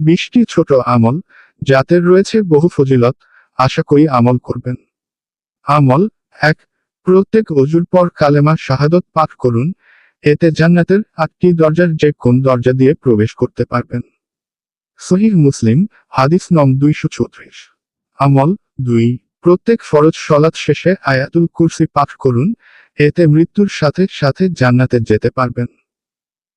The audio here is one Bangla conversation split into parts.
বিশটি ছোট আমল, যাদের রয়েছে বহু ফজিলত, আশা করি আমল করবেন। আমল, এক, প্রত্যেক অজুর পর কালেমা শাহাদত পাঠ করুন, এতে জান্নাতের আটটি দরজার যে কোন দরজা দিয়ে প্রবেশ করতে পারবেন। সহিহ মুসলিম, হাদিস নং দুইশো চৌত্রিশ। আমল, দুই, প্রত্যেক ফরজ সলাৎ শেষে আয়াতুল কুরসি পাঠ করুন, এতে মৃত্যুর সাথে সাথে জান্নাতে যেতে পারবেন।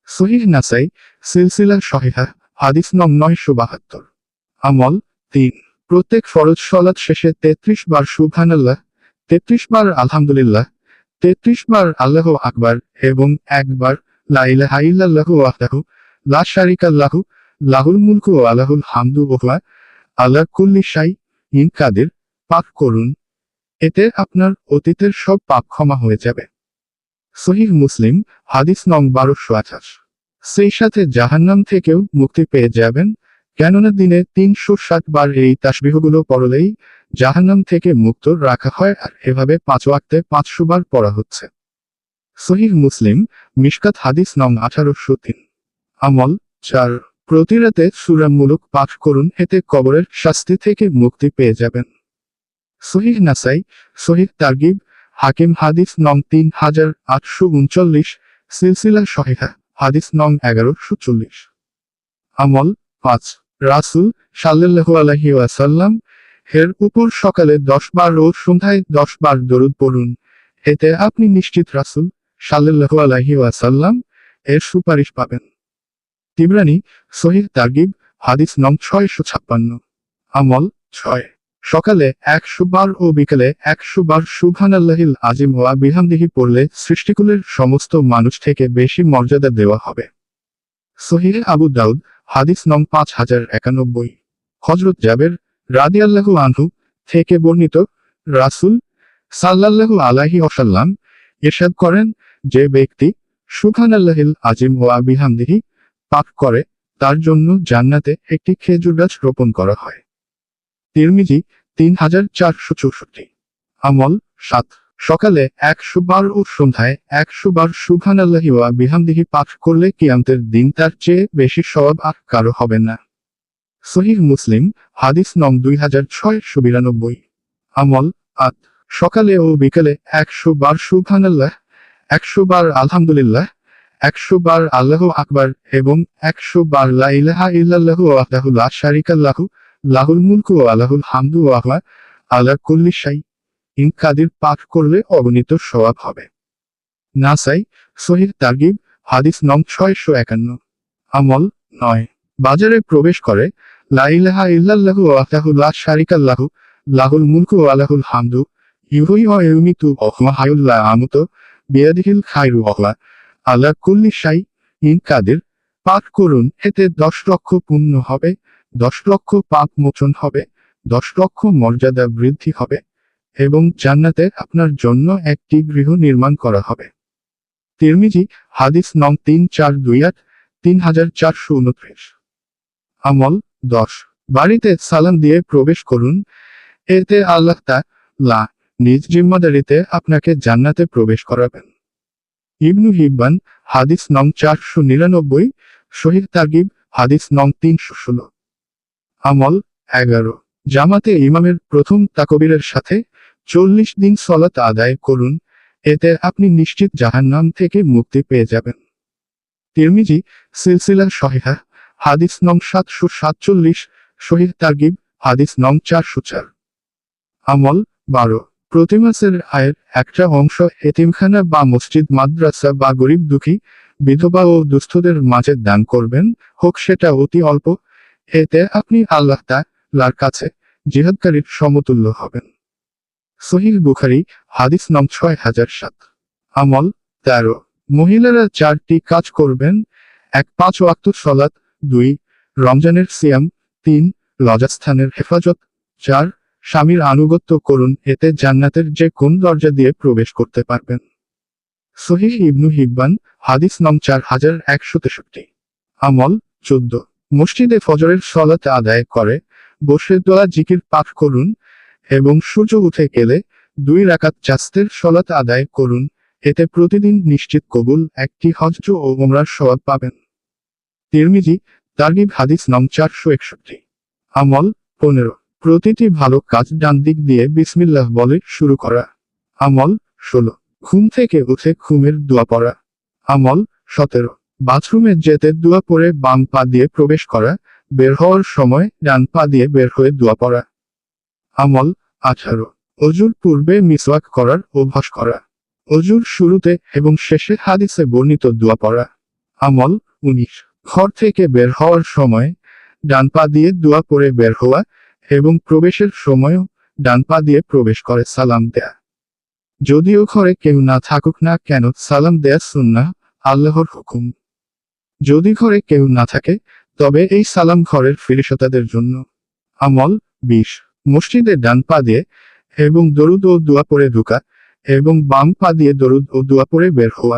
সহিহ নাসাই, সিলসিলা সহিহা। হাদিস নং নয়শো বাহাত্তর। আমল তিন। প্রত্যেক ফরজ সলাৎ শেষে তেত্রিশ বার সুবহানাল্লাহ, তেত্রিশ বার আলহামদুলিল্লাহ, তেত্রিশ বার আল্লাহ আকবার এবং একবার লা ইলাহা ইল্লাল্লাহু ওয়াহদাহু, লা শারিকা লাহু লাহুল মুলকু ও আলাহুল হামদু ওয়া আল্লাহ কুল্লি শাই ইন কাদের পাঠ করুন। এতে আপনার অতীতের সব পাপ ক্ষমা হয়ে যাবে। সহিহ মুসলিম, হাদিস নং বারোশো আঠাশ। সেই সাথে জাহান্নাম থেকেও মুক্তি পেয়ে যাবেন, কেননা দিনে তিনশো ষাট বার এই তাসবিহগুলো পড়লেই জাহান্নাম থেকে মুক্ত রাখা হয় আর এভাবে পাঁচ ওয়াক্তে পাঁচশো বার পড়া হচ্ছে। সহিহ মুসলিম, মিশকাত হাদিস নং আঠারোশো তিন। আমল, চার। প্রতি রাতে সুরামূলক পাঠ করুন, এতে কবরের শাস্তি থেকে মুক্তি পেয়ে যাবেন। সহিহ নাসাই, সহিহ তারগিব, হাকিম হাদিস নং তিন হাজার আটশো উনচল্লিশ, সিলসিলা সহিহা। হাদিস নং এগারোশো চল্লিশ আমল পাঁচ। রাসুল সাল্লাল্লাহু আলাইহি ওয়াসাল্লাম এর উপর সকালে দশ বার ও সন্ধ্যায় দশ বার দরুদ পড়ুন। এতে আপনি নিশ্চিত রাসুল সাল্লাল্লাহু আলাইহি ওয়াসাল্লাম এর সুপারিশ পাবেন। তিবরানি সহিহ তারগিব হাদিস নং ছয়শো ছাপ্পান্ন। আমল ছয়। সকালে একশো বার ও বিকেলে একশো বার সুবহানাল্লাহিল আজিম ওয়া বিহামদিহি পড়লে সৃষ্টিকুলের সমস্ত মানুষ থেকে বেশি মর্যাদা দেওয়া হবে। সহিহ আবু দাউদ, হাদিস নং পাঁচ হাজার একানব্বই। হজরত জাবের রাদিয়াল্লাহু আনহু থেকে বর্ণিত রাসুল সাল্লাল্লাহু আলাইহি ওয়াসাল্লাম ইরশাদ করেন যে ব্যক্তি সুখান সুবহানাল্লাহিল আজিম ওয়া বিহামদিহি পাঠ করে, তার জন্য জান্নাতে একটি খেজুর গাছ রোপণ করা হয়। তিরমিজি তিন হাজার চারশো চৌষট্টি। আমল সাত। সকালে একশো বার ও সন্ধ্যায় একশো বার সুবহান আল্লাহি ওয়া বিহামদিহি পাঠ করলে কিয়ামতের দিন তার চেয়ে বেশি সওয়াব আর কারও হবে না। সহিহ মুসলিম, হাদিস নং দুই হাজার ছয়শো বিরানব্বই আমল আট। সকালে ও বিকালে একশো বার সুবহান আল্লাহ একশো বার আলহামদুলিল্লাহ, একশো বার আল্লাহ আকবার এবং একশো বার লা ইলাহা ইল্লাল্লাহু ওয়াহদাহু লা শারিকা লাহু লাহুল মুলক ও আলাহুল হামদু ওয়াহা আল্লাহ কুল্লি শাই ইন কাদির পাঠ করলে অগণিত সওয়াব হবে। নাসাই সহিহ তারগিব, হাদিস নং ছয়শো একান্ন, আমল নয়। বাজারে প্রবেশ করে, লা ইলাহা ইল্লাল্লাহু ওয়াহদাহু লা শারিকা লাহু, লাহুল মুলকু ও আলাহুল হামদু, ইহুই ও ইউমিতু ওহমা হায়ুল্লাহ আমুত, বিয়াদিহিল খায়রু ওহলা আল্লাহ কুল্লি ইন কাদির, পাঠ করুন, এতে দশ লক্ষ পুণ্য হবে। দশ লক্ষ পাপ মোচন হবে, দশ লক্ষ মর্যাদা বৃদ্ধি হবে, এবং জান্নাতে আপনার জন্য একটি গৃহ নির্মাণ করা হবে। তিরমিজি, হাদিস নং তিন চার দুই আট, তিন হাজার চারশো উনত্রিশ। আমল, দশ। বাড়িতে সালাম দিয়ে প্রবেশ করুন। এতে আল্লাহ লা, নিজ জিম্মাদারিতে আপনাকে জান্নাতে প্রবেশ করাবেন। ইবনু হিব্বান, হাদিস নং চারশো নিরানব্বই শহীদ তাগিব, হাদিস নং তিনশো ষোলো। আমল এগারো। জামাতে ইমামের প্রথম তাকবীরের সাথে চল্লিশ দিন সলাত আদায় করুন, এতে আপনি নিশ্চিত জাহান্নাম থেকে মুক্তি পেয়ে যাবেন। তিরমিজি সিলসিলা সহিহা, হাদিস নং সাতশো সাতচল্লিশ শহীদ তারগিব, হাদিস নং চারশো চার। আমল বারো। প্রতি মাসের আয়ের একটা অংশ এতিমখানা বা মসজিদ, মাদ্রাসা বা গরিব দুঃখী, বিধবা ও দুস্থদের মাঝে দান করবেন, হোক সেটা অতি অল্প এতে আপনি আল্লাহ তার কাছে, জিহাদকারীর সমতুল্য হবেন। সহিহ বুখারি, হাদিস নং ছয় হাজার সাত। আমল, তেরো। মহিলারা চারটি কাজ করবেন। এক, পাঁচ ওয়াক্ত সলাত। দুই, রমজানের সিয়াম। তিন, লজাস্থানের হেফাজত। চার, স্বামীর আনুগত্য করুন। এতে জান্নাতের যে কোন দরজা দিয়ে প্রবেশ করতে পারবেন। সহিহ ইবনু হিব্বান, হাদিস নং চার হাজার একশো তেষট্টি। আমল, চোদ্দ। মসজিদে ফজরের সলাত আদায় করে, বসে দোয়া জিকির পাঠ করুন এবং সূর্য উঠে গেলে দুই রাকাত চাস্তের সলাত আদায় করুন, এতে প্রতিদিন নিশ্চিত কবুল, একটি হজ্জ ও ওমরার সওয়াব পাবেন। তিরমিজি, তারগিব হাদিস নং চারশো একষট্টি। আমল, পনেরো। প্রতিটি ভালো কাজ ডান দিক দিয়ে বিসমিল্লাহ বলে শুরু করা। আমল, ষোলো। ঘুম থেকে উঠে ঘুমের দোয়া পড়া। আমল, সতেরো। বাথরুমে যেতে দোয়া পরে বাম পা দিয়ে প্রবেশ করা, বের হওয়ার সময় ডান পা দিয়ে বের হয়ে দোয়া পড়া। আমল, আঠারো। অজুর পূর্বে মিসওয়াক করার অভ্যাস করা। অজুর শুরুতে এবং শেষে হাদিসে বর্ণিত দোয়া পড়া। আমল, উনিশ। ঘর থেকে বের হওয়ার সময় ডান পা দিয়ে দোয়া পরে বের হওয়া এবং প্রবেশের সময়ও ডান পা দিয়ে প্রবেশ করে সালাম দেয়া। যদিও ঘরে কেউ না থাকুক না কেন সালাম দেয়া সুন্নাহ, আল্লাহর হুকুম। যদি ঘরে কেউ না থাকে, তবে এই সালাম ঘরের ফিরিসতাদের জন্য। আমল, বিশ। মসজিদে ডান পা দিয়ে এবং দরুদ ও দোয়া পরে ঢুকা এবং বাম পা দিয়ে দরুদ ও দোয়া পরে বের হওয়া।